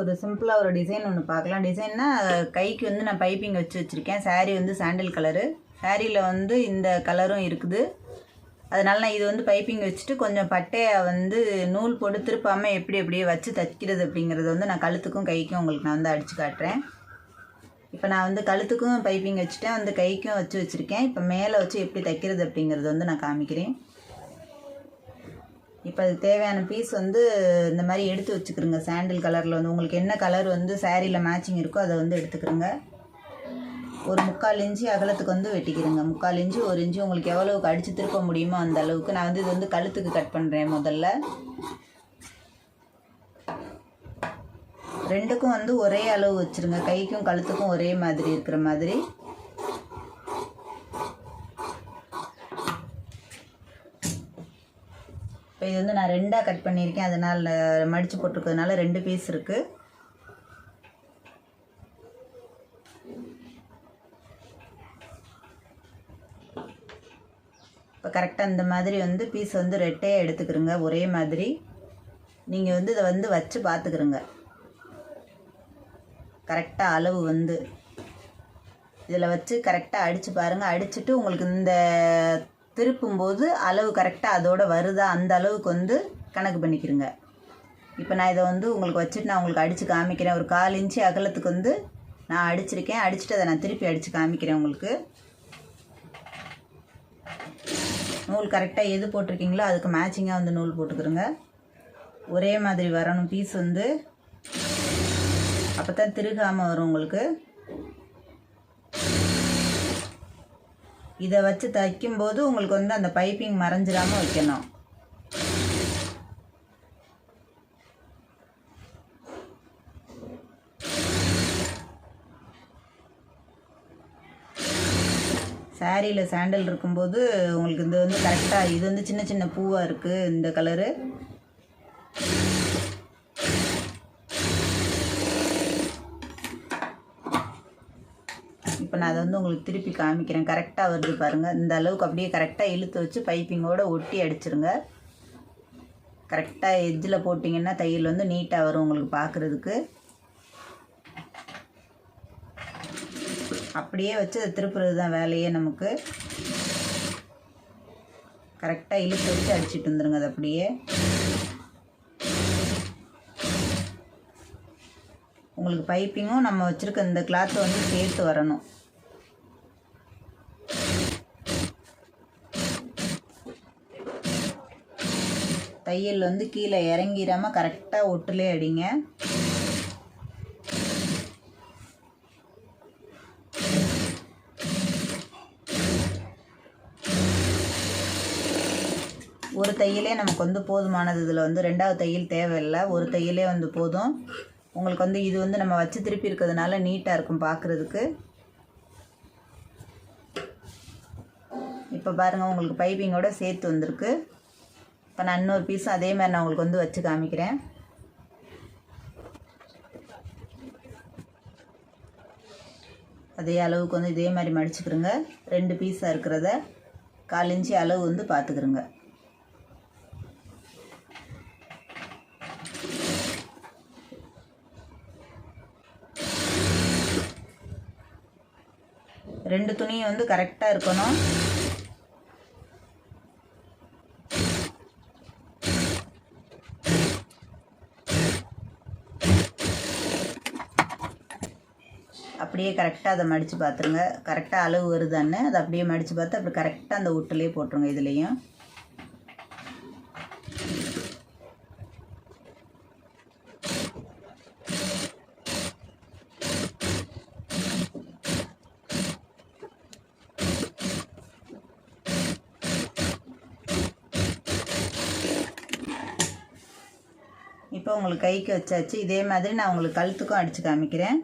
ஒரு சிம்பிளாக ஒரு டிசைன் ஒன்று பார்க்கலாம். டிசைன்னா கைக்கு வந்து நான் பைப்பிங் வச்சு வச்சுருக்கேன். சாரீ வந்து சாண்டில் கலரு சாரியில் வந்து இந்த கலரும் இருக்குது. அதனால நான் இது வந்து பைப்பிங் வச்சுட்டு கொஞ்சம் பட்டையை வந்து நூல் போட்டு திருப்பாமல் எப்படி எப்படியே வச்சு தைக்கிறது அப்படிங்கிறத வந்து நான் கழுத்துக்கும் கைக்கும் உங்களுக்கு நான் வந்து அடித்து காட்டுறேன். இப்போ நான் வந்து கழுத்துக்கும் பைப்பிங் வச்சுட்டேன். வந்து கைக்கும் வச்சு வச்சுருக்கேன். இப்போ மேலே வச்சு எப்படி தைக்கிறது அப்படிங்கிறத வந்து நான் காமிக்கிறேன். இப்போ அதுக்கு தேவையான பீஸ் வந்து இந்த மாதிரி எடுத்து வச்சுக்கிறோங்க சாண்டில் கலரில் வந்து உங்களுக்கு என்ன கலர் வந்து சேரீயில் மேட்சிங் இருக்கோ அதை வந்து எடுத்துக்கிறோங்க ஒரு முக்கால் இன்ச்சு அகலத்துக்கு வந்து வெட்டிக்கிறேங்க முக்கால் இன்ச்சு ஒரு இன்ச்சு உங்களுக்கு எவ்வளவுக்கு அடித்து திருப்ப முடியுமோ அந்த அளவுக்கு நான் வந்து இது வந்து கழுத்துக்கு கட் பண்ணுறேன் முதல்ல. ரெண்டுக்கும் வந்து ஒரே அளவு வச்சுருங்க. கைக்கும் கழுத்துக்கும் ஒரே மாதிரி இருக்கிற மாதிரி. இப்போ இது வந்து நான் ரெண்டாக கட் பண்ணியிருக்கேன். அதனால் மடித்து போட்டிருக்கிறதுனால ரெண்டு பீஸ் இருக்குது இப்போ கரெக்டாக இந்த மாதிரி வந்து பீஸ் வந்து ரெட்டையாக எடுத்துக்கிறோங்க. ஒரே மாதிரி. நீங்கள் வந்து இதை வந்து வச்சு பார்த்துக்கிறோங்க கரெக்டாக அளவு வந்து. இதில் வச்சு கரெக்டாக அடித்து பாருங்கள் அடிச்சுட்டு உங்களுக்கு இந்த திருப்பும்போது அளவு கரெக்டாக அதோட வருதா? அந்த அளவுக்கு வந்து கணக்கு பண்ணிக்கிறங்க இப்போ நான் இதை வந்து உங்களுக்கு வச்சுட்டு நான் உங்களுக்கு அடித்து காமிக்கிறேன். ஒரு கால் இன்ச்சு அகலத்துக்கு வந்து நான் அடிச்சிருக்கேன். அடிச்சுட்டு அதை நான் திருப்பி அடித்து காமிக்கிறேன் உங்களுக்கு. நூல் கரெக்டாக எது போட்டிருக்கீங்களோ அதுக்கு மேட்சிங்காக வந்து நூல் போட்டுக்கிறோங்க ஒரே மாதிரி வரணும். பீஸ் வந்து அப்போ தான் திருகாமல் வரும் உங்களுக்கு. இதை வச்சு தைக்கும்போது உங்களுக்கு வந்து அந்த பைப்பிங் மறைஞ்சிடாமல் வைக்கணும். சாரியில் சாண்டல் இருக்கும்போது உங்களுக்கு இது வந்து கரெக்டாக இது வந்து சின்ன சின்ன பூவாக இருக்குது இந்த கலரு இப்போ நான் அதை வந்து உங்களுக்கு திருப்பி காமிக்கிறேன். கரெக்டாக வருது பாருங்கள் இந்த அளவுக்கு அப்படியே கரெக்டாக இழுத்து வச்சு பைப்பிங்கோட ஒட்டி அடிச்சிருங்க. கரெக்டாக எஜ்ஜில் போட்டிங்கன்னா தையல் வந்து நீட்டாக வரும் உங்களுக்கு பார்க்குறதுக்கு அப்படியே வச்சு அதை திருப்புறது தான் வேலையே நமக்கு. கரெக்டாக இழுத்து வச்சு அடிச்சிட்டு வந்துருங்க அது அப்படியே. உங்களுக்கு பைப்பிங்கும் நம்ம வச்சுருக்க இந்த கிளாத்தை வந்து சேர்த்து வரணும். தையல் வந்து கீழே இறங்கிடாமல் கரெக்டாக ஒட்டுலே அடிங்க. ஒரு தையலே நமக்கு வந்து போதுமானது. இதில் வந்து ரெண்டாவது தையல் தேவையில்லை. ஒரு தையலே வந்து போதும். உங்களுக்கு வந்து இது வந்து நம்ம வச்சு திருப்பி இருக்கிறதுனால நீட்டாக இருக்கும் பார்க்குறதுக்கு இப்போ பாருங்கள் உங்களுக்கு பைப்பிங்கோட சேர்த்து வந்திருக்கு. இப்போ நான் இன்னொரு பீஸும் அதே மாதிரி நான் உங்களுக்கு வந்து வச்சு காமிக்கிறேன். அதே அளவுக்கு வந்து இதே மாதிரி மடிச்சுக்கிறோங்க ரெண்டு பீஸாக இருக்கிறத கால் இன்ச்சு அளவு வந்து பார்த்துக்கிறோங்க ரெண்டு துணியும் வந்து கரெக்டாக இருக்கணும். அப்படியே கரெக்டாக அதை மடித்து பார்த்துருங்க. கரெக்டாக அளவு வருதான்னு அதை அப்படியே மடித்து பார்த்து அப்படி கரெக்டாக அந்த விட்டுலேயே போட்டுருங்க இதுலேயும். இப்போ உங்களுக்கு கைக்கு வச்சாச்சு. இதே மாதிரி நான் உங்களுக்கு கழுத்துக்கும் அடித்து காமிக்கிறேன்.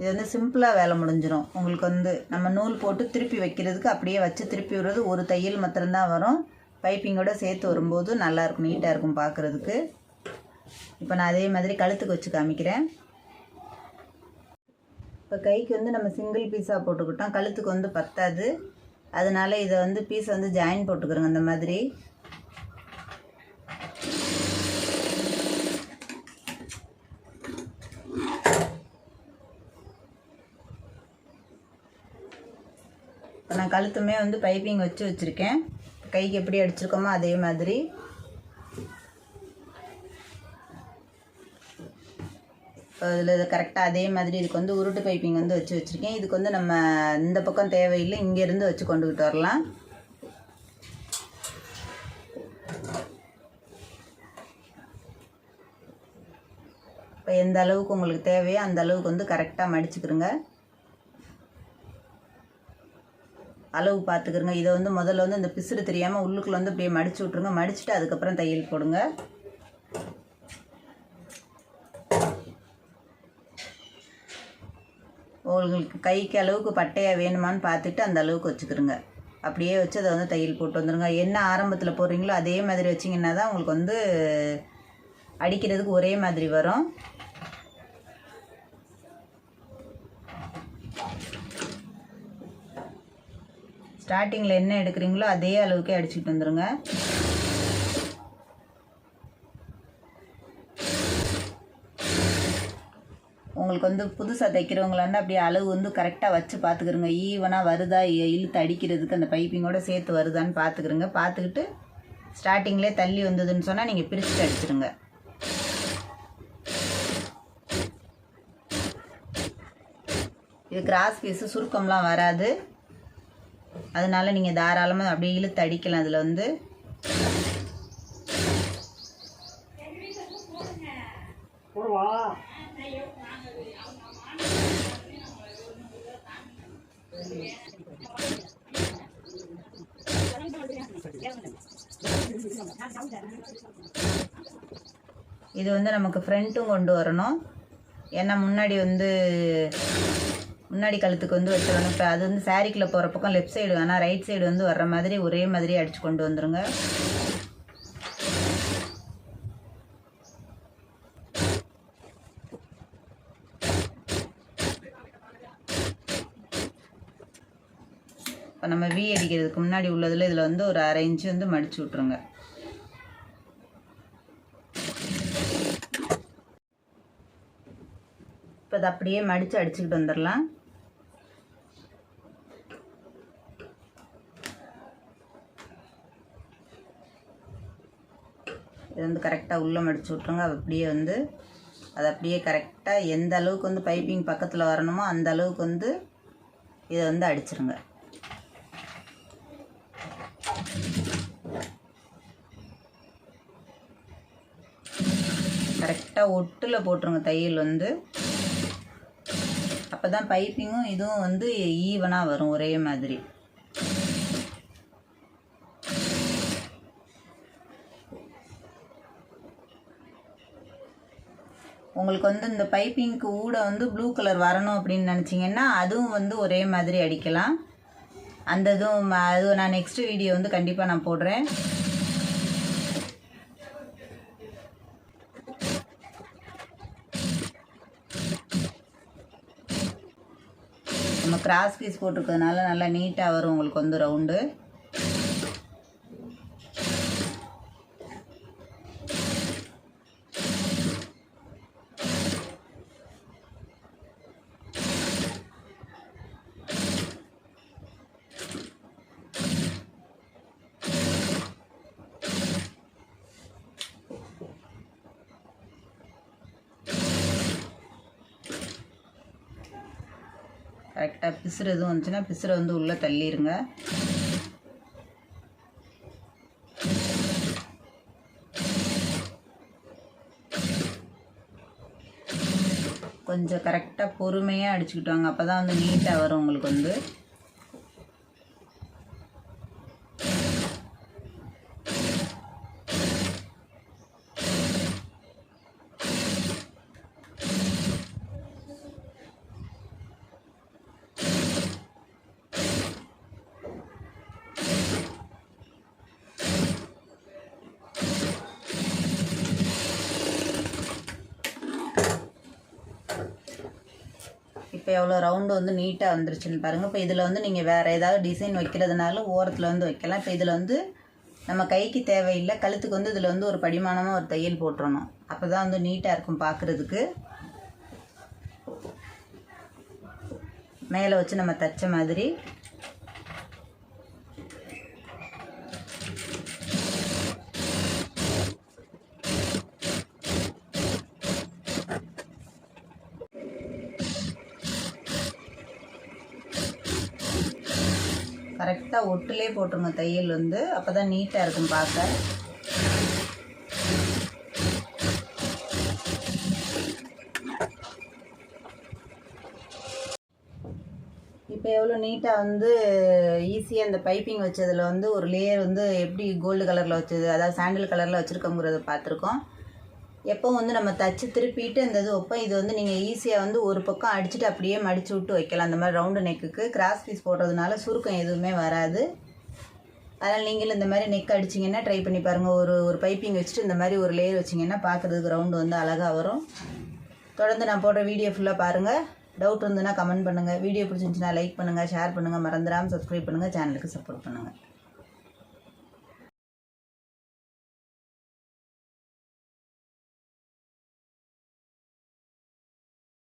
இது வந்து சிம்பிளாக வேலை முடிஞ்சிடும் உங்களுக்கு வந்து நம்ம நூல் போட்டு திருப்பி வைக்கிறதுக்கு அப்படியே வச்சு திருப்பி விடுறது ஒரு தையல் மாத்திரம்தான் வரும். பைப்பிங்கோட சேர்த்து வரும்போது நல்லாயிருக்கும் நீட்டாக இருக்கும் பார்க்குறதுக்கு இப்போ நான் அதே மாதிரி கழுத்துக்கு வச்சு காமிக்கிறேன். இப்போ கைக்கு வந்து நம்ம சிங்கிள் பீஸாக போட்டுக்கிட்டோம். கழுத்துக்கு வந்து பத்தாது. அதனால இதை வந்து பீஸை வந்து ஜாயின் போட்டுக்கிறோங்க இந்த மாதிரி. நான் கழுத்துமே வந்து பைப்பிங் வச்சு வச்சுருக்கேன். கைக்கு எப்படி அடிச்சிருக்கோமோ அதே மாதிரி. அதில் இது கரெக்டாக அதே மாதிரி இதுக்கு வந்து உருட்டு பைப்பிங் வந்து வச்சு வச்சுருக்கேன். இதுக்கு வந்து நம்ம இந்த பக்கம் தேவையில்லை இங்கேருந்து வச்சு கொண்டுக்கிட்டு வரலாம். இப்போ எந்த அளவுக்கு உங்களுக்கு தேவையோ அந்த அளவுக்கு வந்து கரெக்டாக மடிச்சுக்கிறோங்க அளவு பார்த்துக்கிறங்க இதை வந்து முதல்ல வந்து இந்த பிசுறு தெரியாமல் உள்ளுக்குள்ளே வந்து அப்படியே மடித்து விட்ருங்க மடிச்சுட்டு அதுக்கப்புறம் தையல் போடுங்க. உங்களுக்கு கைக்கு அளவுக்கு பட்டையாக வேணுமான்னு பார்த்துட்டு அந்த அளவுக்கு வச்சுக்கிறோங்க அப்படியே வச்சு அதை வந்து தையல் போட்டு வந்துடுங்க என்ன ஆரம்பத்தில் போடுறீங்களோ அதே மாதிரி வச்சிங்கன்னா தான் உங்களுக்கு வந்து அடிக்கிறதுக்கு ஒரே மாதிரி வரும். ஸ்டார்டிங்கில் என்ன எடுக்கிறீங்களோ அதே அளவுக்கே அடிச்சுட்டு வந்துடுங்க உங்களுக்கு வந்து புதுசாக தைக்கிறவங்களாண்டா அப்படியே அளவு வந்து கரெக்டாக வச்சு பார்த்துக்கிறோங்க. ஈவனாக வருதா இழுத்து அடிக்கிறதுக்கு அந்த பைப்பிங்கோட சேர்த்து வருதான்னு பார்த்துக்கிறோங்க. பார்த்துக்கிட்டு ஸ்டார்டிங்லேயே தள்ளி வந்ததுன்னு சொன்னால் நீங்கள் பிரிச்சுட்டு அடிச்சிருங்க. இது கிராஸ் பீஸு சுருக்கம்லாம் வராது. அதனால நீங்கள் தாராளமாக அப்படியே இழுத்து அடிக்கலாம் அதில் வந்து. இது வந்து நமக்கு ஃப்ரண்ட்டும் கொண்டு வரணும். ஏன்னா முன்னாடி வந்து முன்னாடி கழுத்துக்கு வந்து வச்சிடணும் இப்போ அது வந்து சாரிக்குள்ளே போகிற பக்கம் லெஃப்ட் சைடு வேணால் ரைட் சைடு வந்து வர்ற மாதிரி ஒரே மாதிரி அடித்து கொண்டு வந்துருங்க. இப்போ நம்ம வி அடிக்கிறதுக்கு முன்னாடி உள்ளதில் இதில் வந்து ஒரு அரை இன்ச்சு வந்து மடிச்சு விட்ருங்க இப்போ அதை அப்படியே மடித்து அடிச்சுக்கிட்டு வந்துடலாம் இது வந்து கரெக்டாக உள்ளே மடிச்சு விட்ருங்க அப்படியே வந்து அது அப்படியே கரெக்டாக எந்த அளவுக்கு வந்து பைப்பிங் பக்கத்தில் வரணுமோ அந்த அளவுக்கு வந்து இதை வந்து அடிச்சிருங்க. கரெக்டாக ஒட்டில் போட்டுருங்க தையல் வந்து. அப்போ தான் பைப்பிங்கும் இதுவும் வந்து ஈவனாக வரும் ஒரே மாதிரி. உங்களுக்கு வந்து இந்த பைப்பிங்க்கு ஊட வந்து ப்ளூ கலர் வரணும் அப்படின்னு நினச்சிங்கன்னா அதுவும் வந்து ஒரே மாதிரி அடிக்கலாம். அந்த இதுவும் அது நான் நெக்ஸ்ட் வீடியோ வந்து கண்டிப்பாக நான் போடுறேன். நம்ம கிராஸ் பீஸ் போட்டிருக்கிறதுனால நல்லா நீட்டாக வரும் உங்களுக்கு வந்து ரவுண்டு கரெக்டாக பிசுறு எதுவும் வந்துச்சுன்னா பிசுறை வந்து உள்ளே தள்ளிடுங்க கொஞ்சம் கரெக்டாக பொறுமையாக அடிச்சுக்கிட்டு வாங்க. அப்போ தான் வந்து நீட்டாக வரும் உங்களுக்கு வந்து. இப்போ எவ்வளோ ரவுண்டு வந்து நீட்டாக வந்துருச்சுன்னு பாருங்கள் இப்போ இதில் வந்து நீங்கள் வேறு ஏதாவது டிசைன் வைக்கிறதுனாலும் ஓரத்தில் வந்து வைக்கலாம். இப்போ இதில் வந்து நம்ம கைக்கு தேவையில்லை. கழுத்துக்கு வந்து இதில் வந்து ஒரு படிமானமாக ஒரு தையல் போட்டுறணும். அப்போ தான் வந்து நீட்டாக இருக்கும் பார்க்குறதுக்கு மேலே வச்சு நம்ம தைச்ச மாதிரி கரெக்டாக ஒட்டுலே போட்டுருங்க. தையல் வந்து அப்போ தான் நீட்டாக இருக்கும் பார்க்க. இப்போ எவ்வளோ நீட்டாக வந்து ஈஸியாக அந்த பைப்பிங் வச்சதில் வந்து ஒரு லேயர் வந்து எப்படி கோல்டு கலரில் வச்சது அதாவது சாண்டில் கலரில் வச்சுருக்கோங்கிறத பார்த்துருக்கோம். எப்போ வந்து நம்ம தச்சு திருப்பிட்டு அந்த இது வைப்போம். இது வந்து நீங்கள் ஈஸியாக வந்து ஒரு பக்கம் அடிச்சுட்டு அப்படியே மடிச்சு விட்டு வைக்கலாம். அந்த மாதிரி ரவுண்டு நெக்குக்கு கிராஸ் பீஸ் போடுறதுனால சுருக்கம் எதுவுமே வராது. அதனால் நீங்களும் இந்த மாதிரி நெக் அடிச்சிங்கன்னா ட்ரை பண்ணி பாருங்கள் ஒரு ஒரு பைப்பிங் வச்சுட்டு இந்த மாதிரி ஒரு லேயர் வச்சிங்கன்னா பார்க்குறதுக்கு ரவுண்டு வந்து அழகாக வரும். தொடர்ந்து நான் போடுற வீடியோ ஃபுல்லாக பாருங்கள் டவுட் இருந்ததுன்னா கமெண்ட் பண்ணுங்கள் வீடியோ பிடிச்சிருந்துச்சுன்னா லைக் பண்ணுங்கள் ஷேர் பண்ணுங்கள் மறந்துடாமல் சப்ஸ்கிரைப் பண்ணுங்கள் சேனலுக்கு சப்போர்ட் பண்ணுங்கள்